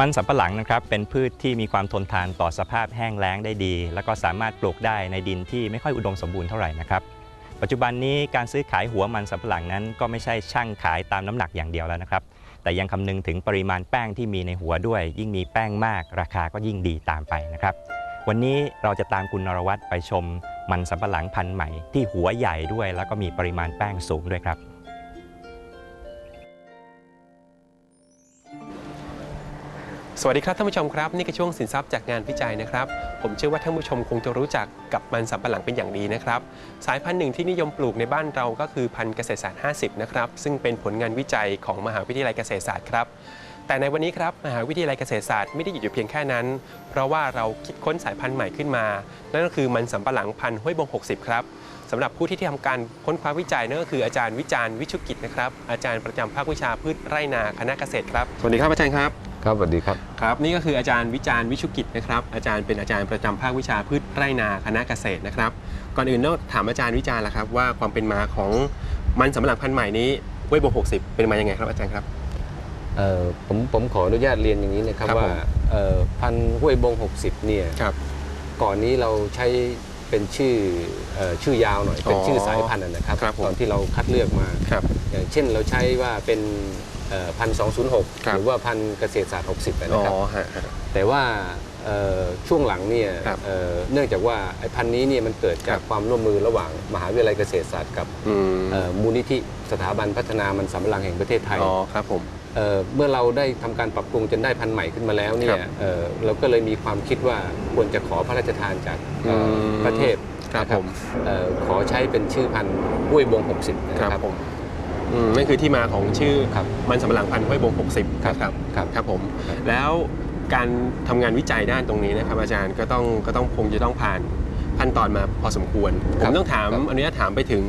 มันสำปะหลังนะครับเป็นพืชที่มีความทนทานต่อสภาพแห้งแล้งได้ดี แล้วก็สามารถปลูกได้ในดินที่ไม่ค่อยอุดมสมบูรณ์เท่าไหร่นะครับปัจจุบันนี้การซื้อขายหัวมันสำปะหลังนั้น ก็ไม่ใช่ช่างขายตามน้ำหนักอย่างเดียวแล้วนะครับ แต่ยังคำนึงถึงปริมาณแป้งที่มีในหัวด้วย ยิ่งมีแป้งมาก ราคาก็ยิ่งดีตามไปนะครับ วันนี้เราจะตามคุณนรวัตรไปชม มันสำปะหลังพันธุ์ใหม่ ที่หัวใหญ่ด้วย แล้วก็มีปริมาณแป้งสูงด้วยครับ สวัสดีครับท่านผู้ชมครับ นี่คือช่วงสินทรัพย์จากงานวิจัยนะครับ ผมเชื่อว่าท่านผู้ชมคงจะรู้จักกับมันสำปะหลังเป็นอย่างดีนะครับ สายพันธุ์หนึ่งที่นิยมปลูกในบ้านเราก็คือพันธุ์เกษตรศาสตร์ 50 นะครับ ซึ่งเป็นผลงานวิจัยของมหาวิทยาลัยเกษตรศาสตร์ครับ แต่ในวันนี้ครับมหาวิทยาลัยเกษตรศาสตร์ไม่ได้หยุดอยู่เพียงแค่นั้น เพราะว่าเราคิดค้นสายพันธุ์ใหม่ขึ้นมา นั่นก็คือมันสำปะหลังพันธุ์ห้วยบง 60 ครับสำหรับผู้ที่ทำการค้นคว้าวิจัยนั่นก็คืออาจารย์วิจารณ์วิชุกิจนะครับอาจารย์ประจำภาควิชาพืชไร่นาคณะเกษตรครับสวัสดีครับอาจารย์ครับ ครับสวัสดีครับครับ นี่ก็คืออาจารย์วิจารณ์วิชุกิจนะครับอาจารย์เป็นอาจารย์ประจำภาควิชาพืชไร่นาคณะเกษตรนะครับ ก่อนอื่นต้องถามอาจารย์วิจารณ์ละครับ ว่าความเป็นมาของมันสำปะหลังพันธุ์ใหม่นี้เว้ยโบ60เป็นมายังไงครับอาจารย์ครับเอ่อผมผมขออนุญาตเรียนอย่างนี้นะครับครับว่าผมเอ่อพันธุ์ห้วยบง 60 เนี่ยครับก่อนนี้เราใช้เป็นชื่อเอ่อชื่อยาวหน่อยเป็นอ๋อชื่อสายพันธุ์นะนะครับครับผมตอนที่เราคัดเลือกมาครับอย่างเช่นเราใช้ว่าเป็น พันสองศูนย์หกครับ หรือว่าพันธุ์เกษตรศาสตร์60อ๋นะครับอฮะฮะ แต่ว่าเอ่อช่วงหลังเนี่ยครับเอ่อเนื่องจากว่าไอ้พันธุ์นี้เนี่ยมันเกิดจากครับความร่วมมือระหว่างมหาวิทยาลัยเกษตรศาสตร์กับอืมเอ่อมูลนิธิสถาบันพัฒนามันสำปะหลังแห่งประเทศไทย อ๋อครับผม เอ่อเมื่อเราได้ทำการปรับปรุงจนได้พันธุ์ใหม่ขึ้นมาแล้วเนี่ครัยบเอ่อเราก็เลยมีความคิดว่าควรจะขอพระราชทานจากเอ่ออมพระเทพครับนะผม เอ่อขอใช้เป็นชื่อพันธุ์ห้วยบง 60 นะคครัรับบผม อืมนั่นคือที่มาของชื่อครับมันสำปะหลังพันธุ์ห้วยบง 60ครับนะครับครับครับผม ครับ แล้วการทำงานวิจัยด้านตรงนี้นะครับอาจารย์ก็ต้องก็ต้องคงจะต้องผ่านขั้นตอนมาพอสมควร ผครัมบต้องถามครับอนุญาตถามไปถึง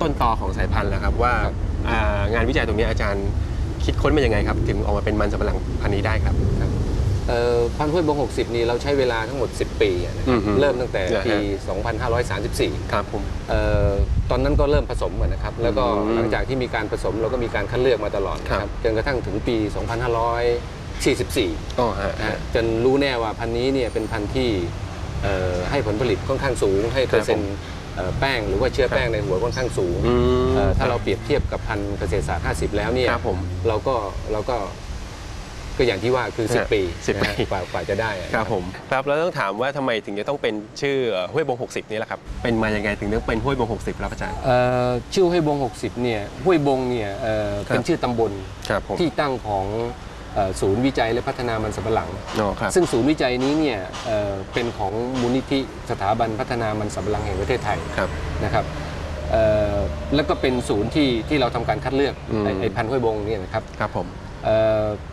ต้นตอของสายพันธุ์แล้วครับว่าครับ อ่างานวิจัยตรงนี้อาจารย์คิดค้นมายังไงครับ ถึงออกมาเป็นมันสำปะหลังพันธุ์นี้ได้ครับเอ่อ พันธุ์ห้วยบง 60 นี่เราใช้เวลาทั้งหมด 10 ปีอะนะคอืรับอฮึเริ่มตั้งแต่เหรอฮะปี 2534 ครับผม เอ่อตอนนั้นก็เริ่มผสมอะนะครับ แล้วก็อืมหลังจากที่มีการผสมเราก็มีการคัดเลือกมาตลอดนะคครัรับ บจนกระทั่งถึงปี 2544 อ๋อฮะนะฮะ จนรู้แน่ว่าพันธุ์นี้เนี่ยเป็นพันธุ์ที่เอ่อให้ผลผลิตค่อนข้างสูง ให้เปอร์เซ็นต์เอ่อแป้งหรือว่าเชื้อแป้งในหัวค่อนข้างสูงอืมเอ่อถ้าเราเปรียบเทียบกับพันธุ์เกษตรศาสตร์ 50 แล้วเนี่ยครับผมเราก็เราก็ ก็อย่างที่ว่าคือฮะ10 ปี10นะฮะปี กว่ากว่าจะได้อะ ครับผมครับแล้วต้องถามว่าทำไมถึงจะต้องเป็นชื่อเอ่อห้วยบง 60 นี่แหละครับ เป็นมายังไงถึงต้องเป็นห้วยบง 60 ครับอาจารย์ เอ่อชื่อห้วยบง 60 เนี่ยห้วยบงเนี่ยเอ่อครับเป็นชื่อตำบลครับผมที่ตั้งของเอ่อศูนย์วิจัยและพัฒนามันสำปะหลัง อ๋อครับซึ่งศูนย์วิจัยนี้เนี่ยเอ่อเป็นของมูลนิธิสถาบันพัฒนามันสำปะหลังแห่งประเทศไทยครับ นะครับเอ่อแล้วก็เป็นศูนย์ที่ที่เราทำการคัดเลือกอืม ไอ้ไอ้พันธุ์ห้วยบงเนี่ยนะครับ ครับผมเอ่อ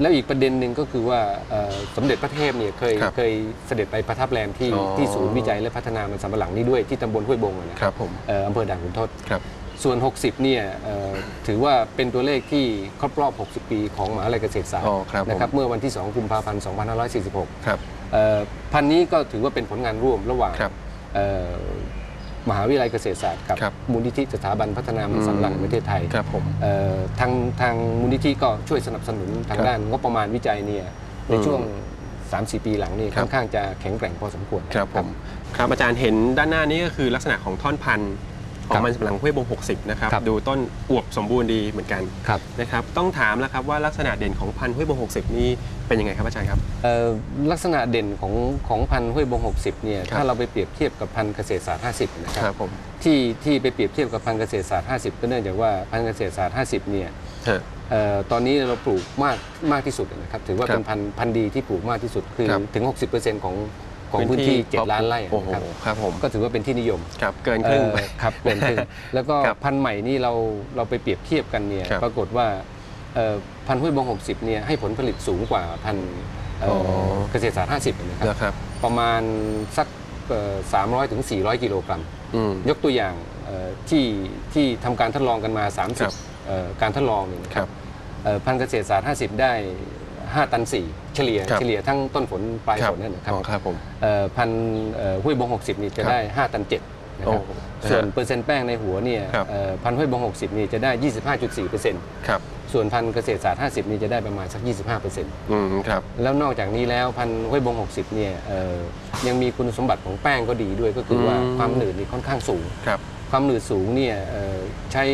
แล้วอีกประเด็นหนึ่งก็คือว่าเอ่อสมเด็จพระเทพเนี่ยเคยครับเคยเสด็จไปประทับแรมที่อ๋อที่ศูนย์วิจัยและพัฒนามันสำปะหลังนี้ด้วยที่ตำบลห้วยบงอะนะคครัรับบผมเอ่ออำเภอด่านขุนทดครับส่วน 60 เนี่ยเอ่อถือว่าเป็นตัวเลขที่ครบรอบ 60 ปีของมหาวิทยาลัยเกษตรศาสตอ๋ร์อครับผมนะครับเมื่อวันที่ 2 กุมภาพันธ์ 2546 ครับเอ่อพันธุ์นี้ก็ถือว่าเป็นผลงานร่วมระหว่างครับเอ่อ มหาวิทยาลัยเกษตรศาสตร์กับครับมูลนิธิสถาบันพัฒนามันสำปะหลังแห่งประเทศไทยครับผมเอ่อทางทางมูลนิธิก็ช่วยสนับสนุนทางครับด้านงบประมาณวิจัยเนี่ยในช่วง 3-4 ปีหลังนี่ครับ ค่อนข้างจะแข็งแกร่งพอสมควร ครับผมครับอาจารย์เห็นด้านหน้านี้ก็คือลักษณะของท่อนพันธุ์ ขอครังบมันสำปะหลังห้วยบง 60 นะครับ ครับดูต้นอวบสมบูรณ์ดีเหมือนกันครับ นะครับ ต้องถามแล้วครับว่าลักษณะเด่นของพันธุ์ห้วยบง 60 นี้เป็นยังไงครับอาจารย์ครับ เอ่อลักษณะเด่นของของพันธุ์ห้วยบง 60เนี่ยครับ ถ้าเราไปเปรียบเทียบกับพันธุ์เกษตรศาสตร์ 50 นะคครัรับบผมที่ที่ไปเปรียบเทียบกับพันธุ์เกษตรศาสตร์ 50 ก็เนื่องจากว่าพันธุ์เกษตรศาสตร์ 50 เนี่ยฮะเอ่อตอนนี้เราปลูกมากมากที่สุดนะครับถือว่าครับเป็นพันธุ์พันธุ์ดีที่ปลูกมากที่สุดคือครับ ถึง 60%ของ ของพื้นที่ 7 ล้านไร่โอ้โหนะครับครับผมก็ถือว่าเป็นที่นิยมครับเกินครึ่งไปเอ่อครับเกินครึ่งแล้วก็ครับพันธุ์ใหม่นี่เราเราไปเปรียบเทียบกันเนี่ยครับปรากฏว่าเอ่อพันธุ์ห้วยบง60เนี่ยให้ผลผลิตสูงกว่าพันธุ์เอ่อออ เกษตรศาสตร์50นะครับนะครับประมาณสักสามร้อยถึง400กิโลกรัม อืม ยกตัวอย่างเอ่อที่ที่ทำการทดลองกันมา ครับ 30เอ่อการทดลองเนี่ยนะคครัรับบเอ่อพันธุ์เกษตรศาสตร์ 50 ได้ 5 ตัน 4 เฉลี่ยครับเฉลี่ยทั้งต้นฝนปลายครัฝนนั่นนะครับอ๋อครับผมเอ่อพันธุ์เอ่อห้วยบง 60 นี่จะครับได้ 5 ตัน 7 นะโอ้ครับโหส่วนเปอร์เซ็นต์แป้งในหัวเนี่ยครับ เอ่อพันธุ์ห้วยบง 60 นี่จะได้ 25.4%ครับ ส่วนพันธุ์เกษตรศาสตร์ 50 นี่จะได้ประมาณสัก 25%อืมครับ แล้วนอกจากนี้แล้วพันธุ์ห้วยบง 60 เนี่ยเอ่อยังมีคุณสมบัติของแป้งก็ดีด้วยก็คือว่าอืม ความหนืดนี่ค่อนข้างสูง ครับ ความหนืดสูงเนี่ยเอ่อใช้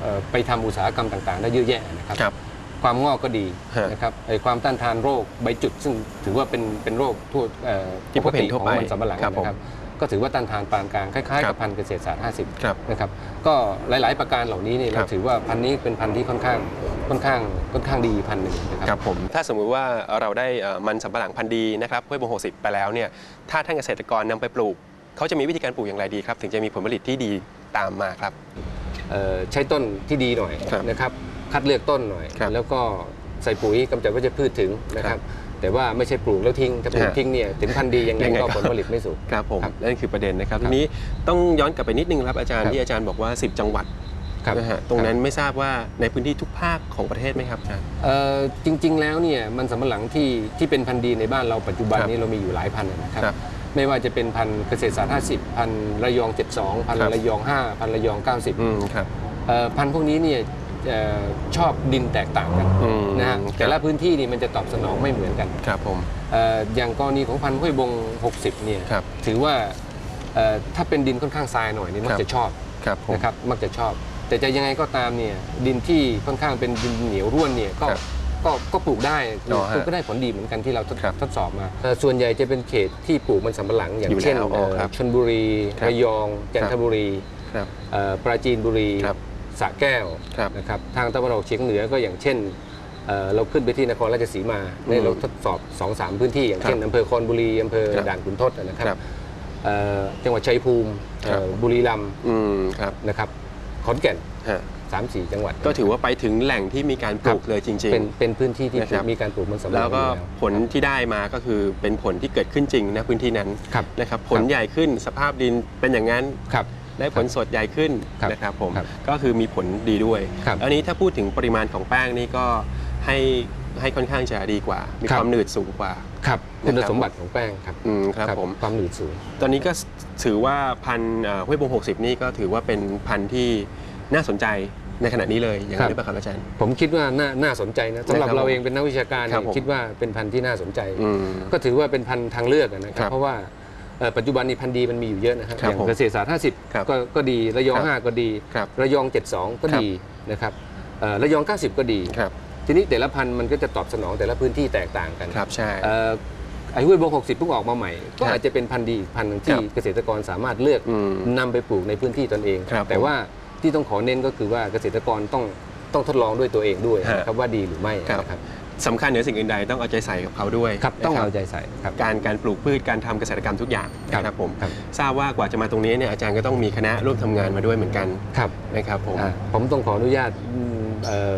เอ่อไปทำอุตสาหกรรมต่างๆ ได้เยอะแยะนะครับ ครับ ความงอกก็ดีฮะนะครับไอ้ความต้านทานโรคใบจุด ซึ่งถือว่าเป็นเป็นโรคทั่วเอ่อที่พบเห็นทั่วของไปมันสำปะหลังครับผมนะครับก็ถือว่าต้านทานปานกลางคล้ายๆครักับบพันธุ์เกษตรศาสตร์50ครับนะครับก็หลายๆประการเหล่านี้เนี่ยครัเราบถือว่าพันธุ์นี้เป็นพันธุ์ที่ค่อนข้างค่อนข้างค่อนข้างดีพันธุ์หนึ่งนะครับ ครับผมถ้าสมมุติว่าเราได้เอ่อมันสำปะหลังพันธุ์ดีนะครับห้วยบงหกสิบไปแล้วเนี่ยถ้าท่านเกษตรกรนำไปปลูก เขาจะมีวิธีการปลูกอย่างไรดีครับ ถึงจะมีผลผลิตที่ดีตามมาครับ เอ่อใช้ต้นที่ดีหน่อยครับนะครับ คัดเลือกต้นหน่อย ครับแล้วก็ใส่ปุ๋ยกำจัดวัชพืชถึงนะคครัรับบ แต่ว่าไม่ใช่ปลูกแล้วทิ้งถ้าปลูกฮะทิ้งเนี่ยถึงพันธุ์ดียังไงยังไงก็ก็ ผลผลิตไม่สูง ครับผมครับนั่นคือประเด็นนะครับครัทีบนี้ต้องย้อนกลับไปนิดนึงครับอาจารย์ครับที่อาจารย์บอกว่า 10 จังหวัดครับ นะฮะตรงนั้นไม่ทราบว่าในพื้นที่ทุกภาคของประเทศไหมครับอาจารย์ เอ่อจริง ๆ แล้วเนี่ยมันสำปะหลังที่ที่เป็นพันธุ์ดีในบ้านเราปัจจุบันครับนี้เรามีอยู่หลายพันธุ์นะครับครับไม่ว่าจะเป็นพันธุ์เกษตรศาสตร์ 50 พันธุ์ระยอง 72 พันครับธุ์ระยอง 5 พันธุ์ระยอง 90 อืมครับ เอ่อพันธุ์พวกนี้เนี่ยเอ่อ ชอบดินแตกต่างกันอืมนะฮะครับแต่ละพื้นที่นี่มันจะตอบสนองไม่เหมือนกันครับผมเอ่ออย่างกรณีของพันธุ์ห้วยบง 60 เนี่ยครับถือว่าเอ่อถ้าเป็นดินค่อนข้างทรายหน่อยนี่มัคกรับจะชอบครับผมนะครับมักจะชอบ แต่จะยังไงก็ตามเนี่ยดินที่ค่อนข้างเป็นดินเหนียวร่วนเนี่ยก็ครับก็ก็ปลูกได้อ๋อฮะปลูกก็ได้ผลดีเหมือนกันที่เราทดครับทดสอบมาเอ่อส่วนใหญ่จะเป็นเขตที่ปลูกมันสำปะหลัง อย่างอยู่เช่นแล้วอ๋อเอ่อครับชลบุรีครับระยองจันทบุรีครับเอ่อปราจีนบุรีครับ สระแก้วครับนะครับทางตะวันออกเฉียงเหนือก็อย่างเช่นเอ่อเราขึ้นไปที่นครราชสีมาในเราทดสอบ2อสามพื้นที่ อย่างเช่นครับอำเภอคอนบุรีอำเภอครับด่านขุนทดนะครับครับเอ่อจังหวัดชัยภูมิครับ เอ่อบุรีรัมย์อืมครับนะครับขอนแก่นฮะสามสี่จังหวัด ก็ถือว่าไปถึงแหล่งที่มีการปลูกเลยจริง เป็นเป็นพื้นที่ที่นะครับ มีการปลูกมันสำปะหแล้ลัวงก็อยู่ผลที่ได้มาก็คือเป็นผลที่เกิดขึ้นจริงนะพื้นที่นั้นครับ นะครับผลใหญ่ขึ้นสภาพดินเป็นอย่างนั้น ครับ ได้ผลสดใหญ่ขึ้นครับนะครับผมครับก็คือมีผลดีด้วยครับอันนี้ถ้าพูดถึงปริมาณของแป้งนี่ก็ให้ให้ค่อนข้างจะดีกว่า มีครับความหนืดสูงกว่า ครับคุณนะครับ สมบัติของแป้งครับอืมครับผม ความหนืดสูง ตอนนี้ก็ถือว่าพันธุ์เอ่อห้วยบง60นี่ก็ถือว่าเป็นพันธุ์ที่น่าสนใจในขณะนี้เลยอย่างครับนี้ป่ะครับอาจารย์ ผมคิดว่าน่าน่าสนใจนะสำหรับนะครับเราเองเป็นนักวิชาการครับเนี่ยผม คิดว่าเป็นพันธุ์ที่น่าสนใจ อืม ก็ถือว่าเป็นพันธุ์ทางเลือกอะนะคครัรับบ เพราะว่าเอ่อ ปัจจุบันนี้พันธุ์ดีมันมีอยู่เยอะนะครับ ครับอย่างผมเกษตรศาสตร์ครับ50 ก็ก็ดี ระยอง ครับ5 ก็ดี ครับระยอง 72 ก็ครับ ดีนะครับเอ่อระยอง 90 ก็ดี ครับทีนี้แต่ละพันธุ์มันก็จะตอบสนองแต่ละพื้นที่แตกต่างกันครับใช่ เอ่อไอ้ห้วยบง60เพิ่งออกมาใหม่ ก็ครับอาจจะเป็นพันธุ์ดีอีกพันธุ์หนึ่งคที่รับเกษตรกรสามารถเลือกอืมนำไปปลูกในพื้นที่ตนเอง ครับแต่ผมว่าที่ต้องขอเน้นก็คือว่าเกษตรกรต้องต้องทดลองด้วยตัวเองด้วยฮะนะครับว่าดีหรือไม่ครับ นะครับ สำคัญเหนือสิ่งอื่นใดต้องเอาใจใส่กับเขาด้วยครับต้องนะเอาใจใส่ครับการการปลูกพืชการทำเกษตรกรรมทุกอย่างครับนะครับผมครับทราบว่ากว่าจะมาตรงนี้เนี่ยอาจารย์ก็ต้องมีคณะร่วมทำงานมาด้วยเหมือนกันครับนะครับผมอ่าผมต้องขออนุญาตอืมเอ่อ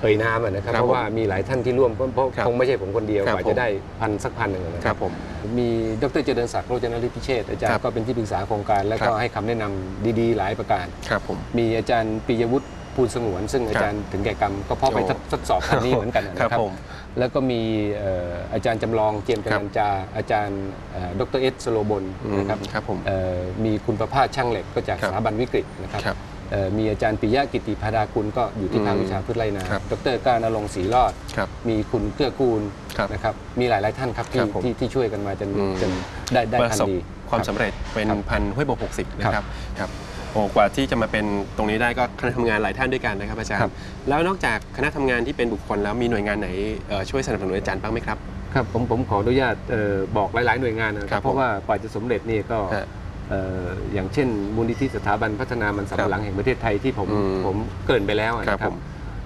เอ่ยนามอะนะครับครับเพราะว่ามีหลายท่านที่ร่วมเพราะเพราะครับคงไม่ใช่ผมคนเดียวครับกว่าผมจะได้พันสักพันหนึ่งนะคครัรับบผมมีดรเจริญศักดิ์โรจนฤทธิพิเชษฐ์อาจารครัย์บก็เป็นที่ปรึกษาโครงการ และครัก็บให้คำแนะนำดีๆ หลายประการครับผมมีอาจารย์ปิยวุฒิ ภูลสงวน ซึ่งอาจารย์ถึงแก่กรรมก็เพราะไปโอ้ทดทดสอบพันนี้เหมือนกันนะคครัรับบผมแล้วก็มีเอ่ออาจารย์จำลองเจียมกัครับนัญจา อาจารย์เอ่อดรเอสสโลบนอืมนะครับครับผมเอ่อมีคุณประภาสช่างเหล็กก็จากครับสถาบันวิกฤตนะครับครับเอ่อมีอาจารย์ปิยะกิติพาดาคุณก็อยู่ที่อืมภาควิชาพืชไร่นาครับดรการนรงค์ศรีรอดครับมีคุณเกื้อกูลครับนะครับ มีหลายๆท่านครับคที่รับผมที่ที่ช่วยกันมาจนอืมจนได้ได้ประพันสบธุ์ดี ความรับสำเร็จเป็นครับพันธุ์ห้วยบก60นะคครัรับบครับ โอ้กว่าที่จะมาเป็นตรงนี้ได้ก็คณะทำงานหลายท่านด้วยกันนะครับอาจารครัย์บแล้วนอกจากคณะทำงานที่เป็นบุคคลแล้วมีหน่วยงานไหนเอ่อช่วยสนับสนุนอาจารย์บ้างไหมครับ ครับผมผมขออนุญาตเอ่อบอกหลาย ๆ หน่วยงานนะคครัรับบเพราะว่ากว่าจะสำเร็จนี่ก็ฮะเอ่ออย่างเช่น มูลนิธิสถาบันพัฒนามันสำปะหลังแห่งประเทศไทยที่ผมอืม ผมเกริ่นไปแล้วครับนะคผรับม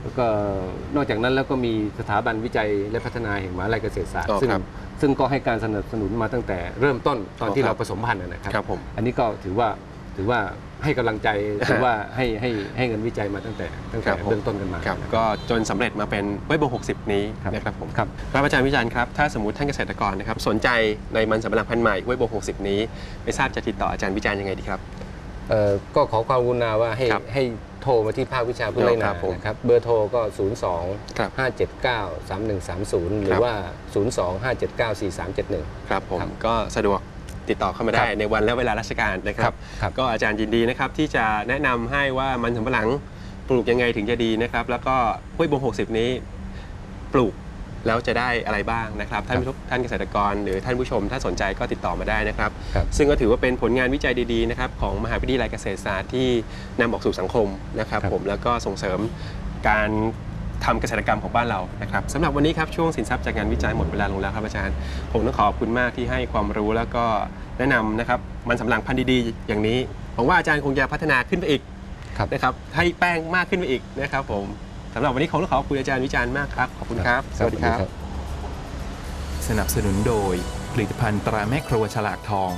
แล้วก็นอกจากนั้นแล้วก็มีสถาบันวิจัยและพัฒนาแห่งมหาลัยเกษตรศาสตร์อ๋อซึ่งครับซึ่งก็ให้การสนับสนุนมาตั้งแต่เริ่มต้นตอนอ๋อที่ครัเราบผสมพันธุ์นะครับครับผม อันนี้ก็ถือว่า ถือว่าให้กำลังใจถือว่าให้ให้ให้เงินวิจัยมาตั้งแต่ตั้งครัแต่บผมเบื้องต้นกันมาครับนะครับก็จนสำเร็จมาเป็นห้วยบก60นี้ครับนะครับผมครับครับอาจารย์วิจารณ์ครับถ้าสมมติท่านเกษตรกรนะครับสนใจในมันสำปะหลังพันธุ์ใหม่ห้วยบก60นี้ ไม่ทราบจะติดต่ออาจารย์วิจารณ์ยังไงดีครับเอ่อก็ขอความกรุณาว่าให้ครับให้โทรมาที่ภาควิชาพืชไร่คนารับผมนะครับเบอร์โทรก็ 02ครับ579 3130 หรือว่า 02 579 4371 ครับผมครับก็สะดวก ติดต่อเข้ามาได้ครับในวันและเวลาราชการนะครับครับ ก็อาจารย์ยินดีนะครับที่จะแนะนำให้ว่ามันสำปะหลังปลูกยังไงถึงจะดีนะครับ แล้วก็ห้วยบง60 นี้ปลูกแล้วจะได้อะไรบ้างนะครับท่านผู้ชมท่านเกษตรกร หรือท่านผู้ชมถ้าสนใจก็ติดต่อมาได้นะครับครับ ซึ่งก็ถือว่าเป็นผลงานวิจัยดีๆนะครับของมหาวิทยาลัยเกษตรศาสตร์ที่นำออกสู่สังคมนะครับครับ ผมแล้วก็ส่งเสริมการ ทำเกษตรกรรมของบ้านเรานะครับสำหรับวันนี้ครับช่วงสินทรัพย์จากงานวิจัยหมดเวลาลงแล้วครับอาจารย์ ผมต้องขอบคุณมากที่ให้ความรู้แล้วก็แนะนำนะครับมันสำปะหลังพันธุ์ดีๆ อย่างนี้ผมว่าอาจารย์คงจะพัฒนาขึ้นไปอีกครับ นะครับให้แป้งมากขึ้นไปอีกนะครับผมสำหรับวันนี้คงต้องขอบคุณอาจารย์วิจารณ์มากครับขอบคุณครับ สวัสดีครับ สนับสนุนโดยผลิตภัณฑ์ตราแม่ครัวฉลากทอง